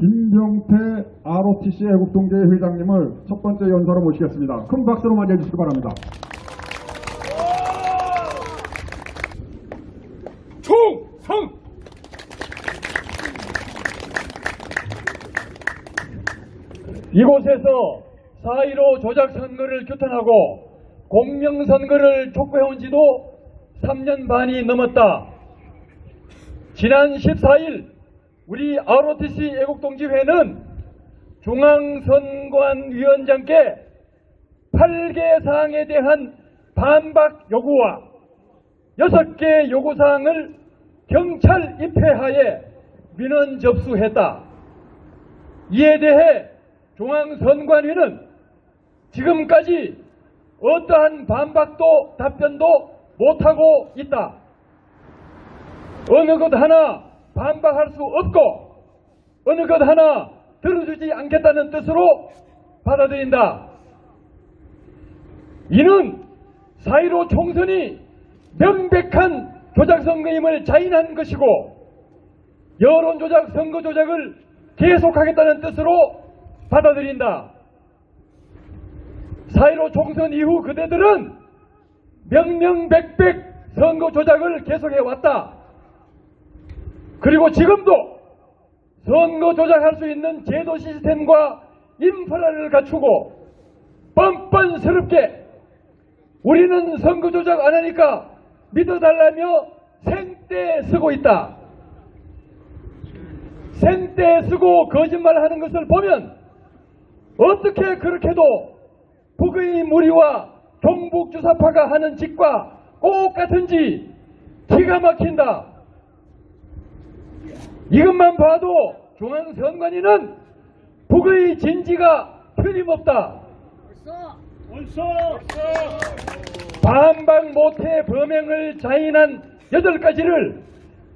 김병태 ROTC 애국동계 회장님을 첫 번째 연사로 모시겠습니다. 큰 박수로 맞이해 주시기 바랍니다. 총성! 이곳에서 4.15 조작선거를 규탄하고 공명선거를 촉구해온 지도 3년 반이 넘었다. 지난 14일 우리 ROTC 애국동지회는 중앙선관위원장께 8개 사항에 대한 반박 요구와 6개 요구사항을 경찰 입회하에 민원 접수했다. 이에 대해 중앙선관위는 지금까지 어떠한 반박도 답변도 못하고 있다. 어느 것 하나 반박할 수 없고 어느 것 하나 들어주지 않겠다는 뜻으로 받아들인다. 이는 4.15 총선이 명백한 조작 선거임을 자인한 것이고 여론 조작, 선거 조작을 계속하겠다는 뜻으로 받아들인다. 4.15 총선 이후 그대들은 명명백백 선거 조작을 계속해왔다. 그리고 지금도 선거 조작할 수 있는 제도 시스템과 인프라를 갖추고 뻔뻔스럽게 우리는 선거 조작 안 하니까 믿어달라며 생떼 쓰고 있다. 생떼 쓰고 거짓말하는 것을 보면 어떻게 그렇게도 북의 무리와 종북주사파가 하는 짓과 똑같은지 기가 막힌다. 이것만 봐도 중앙선관위는 북의 진지가 틀림없다. 반박 못해 범행을 자인한 여덟 가지를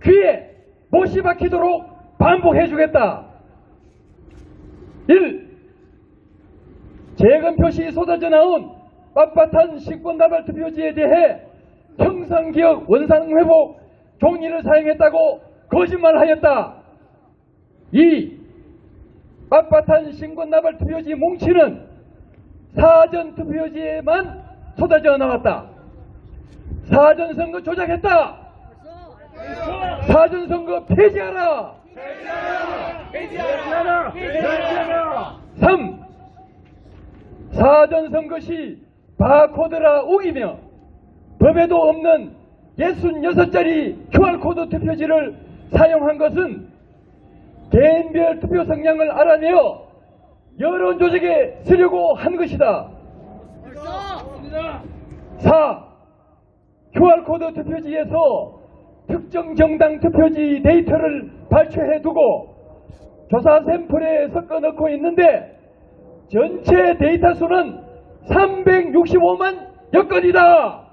귀에 못이 박히도록 반복해 주겠다. 1. 재검 표시 쏟아져 나온 빳빳한 식권 다발 투표지에 대해 형상기억 원상회복 종이를 사용했다고 거짓말하였다. 2. 빳빳한 신권나발 투표지 뭉치는 사전 투표지에만 쏟아져 나왔다. 사전 선거 조작했다. 사전 선거 폐지하라. 3. 사전 선거 시 바코드라 우기며 법에도 없는 66자리 QR코드 투표지를 사용한 것은 개인별 투표 성향을 알아내어 여론 조작에 쓰려고 한 것이다. 4. QR코드 투표지에서 특정 정당 투표지 데이터를 발췌해 두고 조사 샘플에 섞어 넣고 있는데 전체 데이터 수는 365만 여건이다.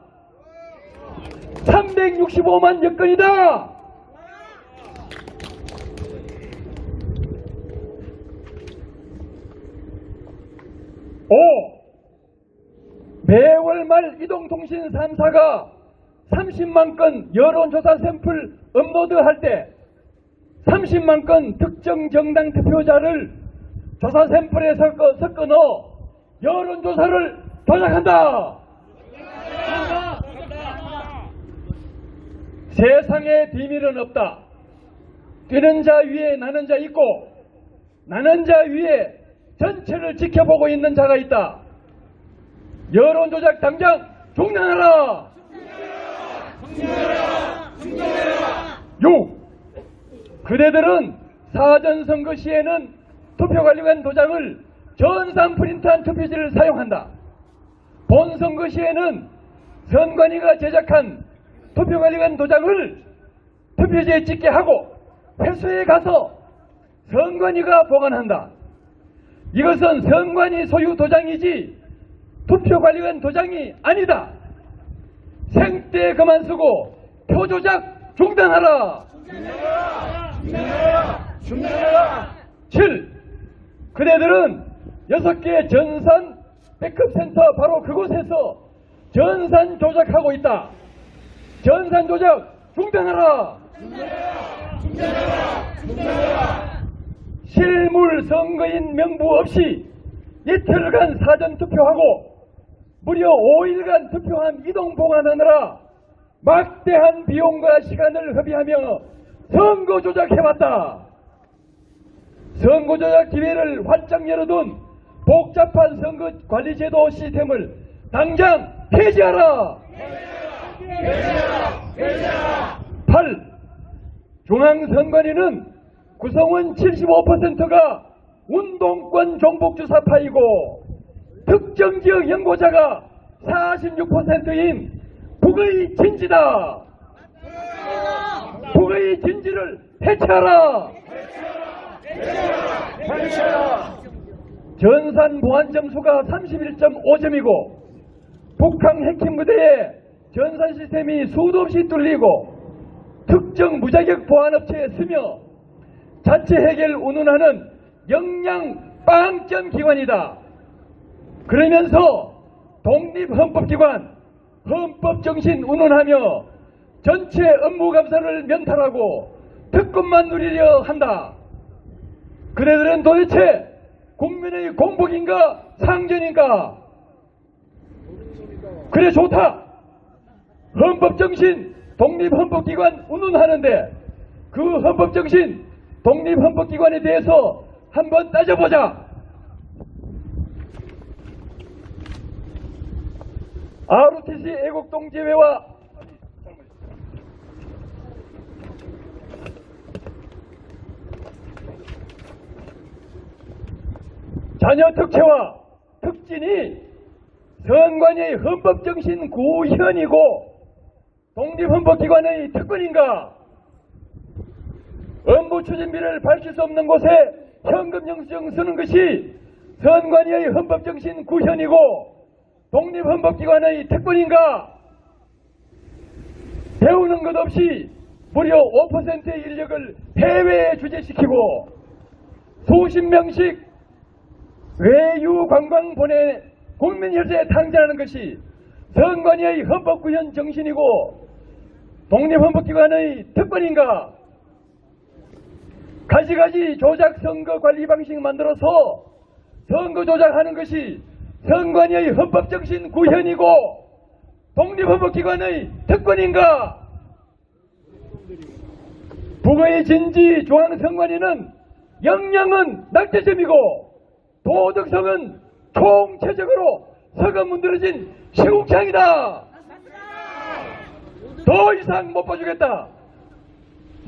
365만 여건이다. 매월 말 이동통신 3사가 30만 건 여론조사 샘플 업로드할 때 30만 건 특정 정당 대표자를 조사 샘플에 섞어, 섞어 넣어 여론조사를 조작한다. 세상에 비밀은 없다. 뛰는 자 위에 나는 자 있고 나는 자 위에 전체를 지켜보고 있는 자가 있다. 여론조작 당장 종량하라! 6. 그대들은 사전선거 시에는 투표관리관 도장을 전산 프린트한 투표지를 사용한다. 본선거 시에는 선관위가 제작한 투표관리관 도장을 투표지에 찍게 하고 회수에 가서 선관위가 보관한다. 이것은 선관위 소유 도장이지 투표관리관 도장이 아니다. 생떼 그만 쓰고 표 조작 중단하라. 7. 그대들은 6개 전산 백업센터 바로 그곳에서 전산 조작하고 있다. 전산 조작 중단하라. 실무 서울 선거인 명부 없이 이틀간 사전 투표하고 무려 5일간 투표함 이동 보관하느라 막대한 비용과 시간을 허비하며 선거 조작해왔다. 선거 조작 기회를 활짝 열어둔 복잡한 선거 관리 제도 시스템을 당장 폐지하라. 8. 중앙선관위는 구성원 75%가 운동권 종북주사파이고 특정 지역 연고자가 46%인 북의 진지다. 북의 진지를 해체하라. 전산 보안 점수가 31.5점이고 북한 해킹 무대에 전산 시스템이 수도 없이 뚫리고 특정 무자격 보안업체에 쓰며 자체 해결 운운하는 역량 빵점 기관이다. 그러면서 독립헌법기관 헌법정신 운운하며 전체 업무 감사를 면탈하고 특권만 누리려 한다. 그네들은 도대체 국민의 공복인가 상전인가? 그래 좋다. 헌법정신 독립헌법기관 운운하는데 그 헌법정신 독립헌법기관에 대해서 한번 따져보자. ROTC 애국동지회와 자녀 특채와 특진이 선관위의 헌법정신 구현이고 독립헌법기관의 특권인가? 업무 추진비를 밝힐 수 없는 곳에 현금 영수증 쓰는 것이 선관위의 헌법정신 구현이고 독립헌법기관의 특권인가? 배우는 것 없이 무려 5%의 인력을 해외에 주재시키고 수십 명씩 외유 관광 보내 국민 혈세에 탕진하는 것이 선관위의 헌법구현 정신이고 독립헌법기관의 특권인가? 가지가지 조작 선거 관리 방식 만들어서 선거 조작하는 것이 선관위의 헌법 정신 구현이고 독립헌법기관의 특권인가? 북의 진지 중앙선관위는 역량은 낙제점이고 도덕성은 총체적으로 서가 문드러진 시국창이다. 더 이상 못 봐주겠다.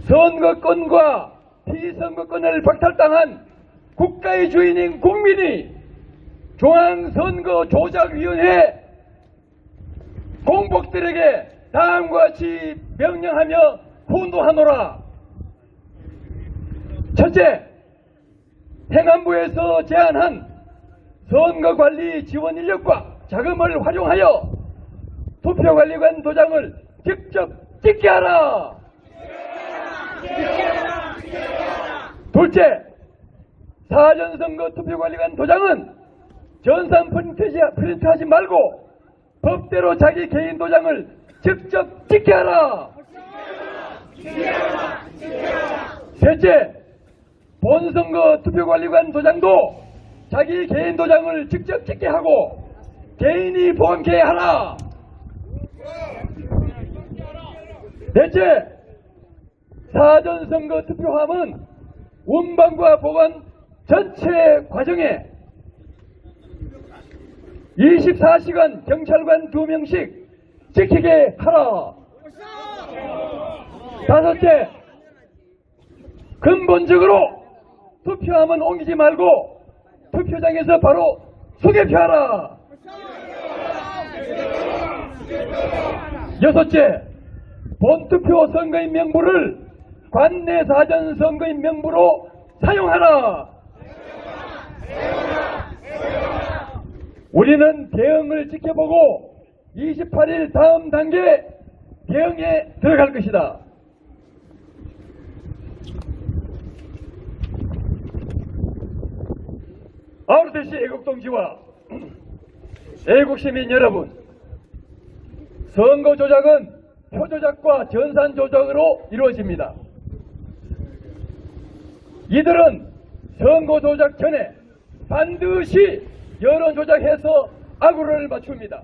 선거권과 피선거권을 박탈당한 국가의 주인인 국민이 중앙선거조작위원회 공복들에게 다음과 같이 명령하며 훈도하노라. 첫째, 행안부에서 제안한 선거관리 지원 인력과 자금을 활용하여 투표관리관 도장을 직접 찍게 하라. 둘째, 사전선거 투표관리관 도장은 전산 프린트하지, 프린트 하지 말고 법대로 자기 개인 도장을 직접 찍게 하라. 셋째, 본선거 투표관리관 도장도 자기 개인 도장을 직접 찍게 하고 개인이 보험케 하라. 넷째, 사전선거 투표함은 운반과 보관 전체 과정에 24시간 경찰관 2명씩 지키게 하라. 다섯째, 근본적으로 투표함은 옮기지 말고 투표장에서 바로 소개표하라. 여섯째, 본투표 선거인 명부를 관내 사전 선거인 명부로 사용하라. 우리는 대응을 지켜보고 28일 다음 단계 대응에 들어갈 것이다. 아우르테시 애국동지와 애국시민 여러분, 선거 조작은 표 조작과 전산 조작으로 이루어집니다. 이들은 선거 조작 전에 반드시 여론 조작해서 악우를 맞춥니다.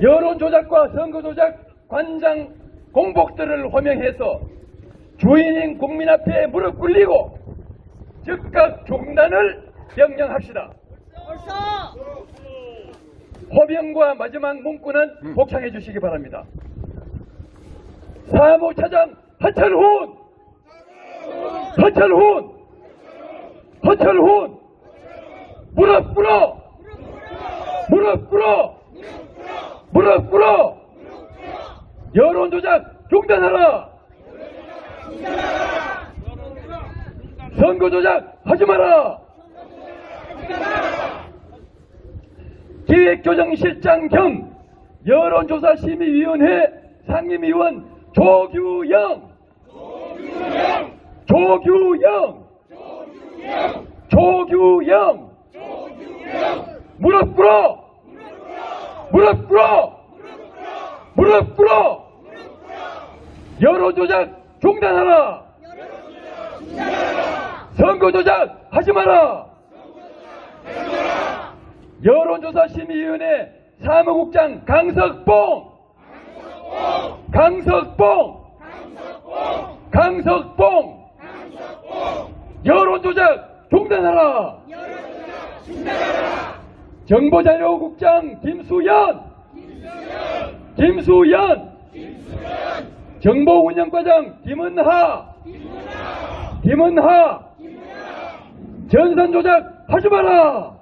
여론 조작과 선거 조작 관장 공복들을 호명해서 주인인 국민 앞에 무릎 꿇리고 즉각 중단을 명령합시다. 호명과 마지막 문구는 복창해 주시기 바랍니다. 사무차장 하철훈! 하철훈! 하철훈! 무릎 꿇어! 무릎 꿇어! 무릎 꿇어! 여론 조작 중단하라! 선거 조작 하지 마라! 기획조정실장 겸 여론조사심의위원회 상임위원 조규영 조규영 조규영 무릎 꿇어! 무릎 꿇어! 무릎 꿇어! 여론조작 중단하라! 선거조작 하지 마라! 여론조사심의위원회 사무국장 강석봉! 강석봉 여론조작 중단하라 정보자료국장 김수연 김수연 정보운영과장 김은하. 김은하. 전선조작 하지 마라.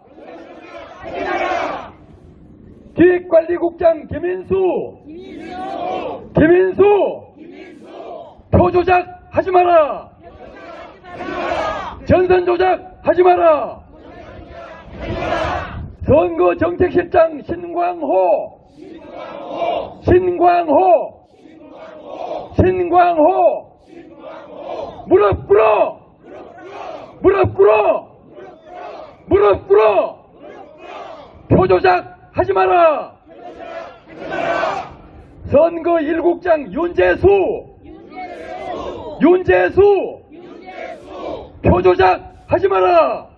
기획관리국장 김인수. 김인수. 표조작 하지 마라. 전선조작 하지 마라 선거 정책실장 신광호. 신광호. 신광호. 무릎 꿇어. 무릎 꿇어. 무릎 꿇어. 표 조작 하지 마라. 선거 일국장 윤재수. 윤재수. 표 조작 하지 마라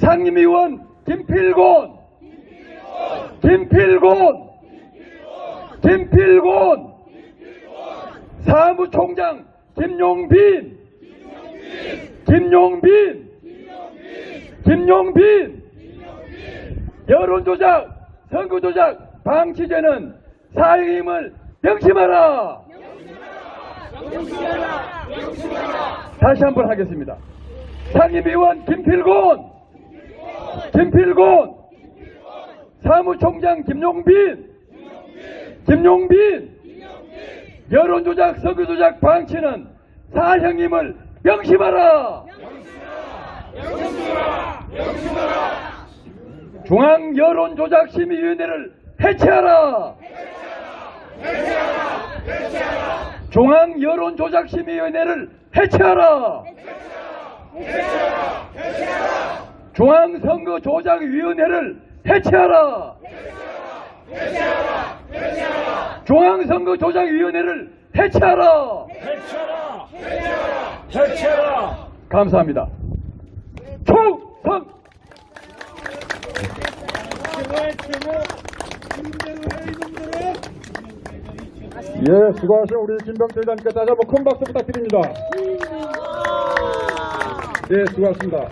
상임위원 김필곤. 김필곤. 김필곤. 사무총장 김용빈. 김용빈. 김용빈. 여론조작 선거조작 방치죄는 사형임을 명심하라. 다시 한번 하겠습니다. 상임위원 김필곤 김필곤 사무총장 김용빈 김용빈 여론조작 선거조작 방치는 사형임을 명심하라. 중앙 여론조작심의위원회를 해체하라. 중앙 여론조작심의위원회를 해체하라 중앙선거조작위원회를 해체하라 중앙선거조작위원회를 해체하라 해체하라! 해체하라! 해체하라! 감사합니다 총선! 예, 수고하신 우리 김병태 회장님께 다시 한번 큰 박수 부탁드립니다. 예, 수고하셨습니다.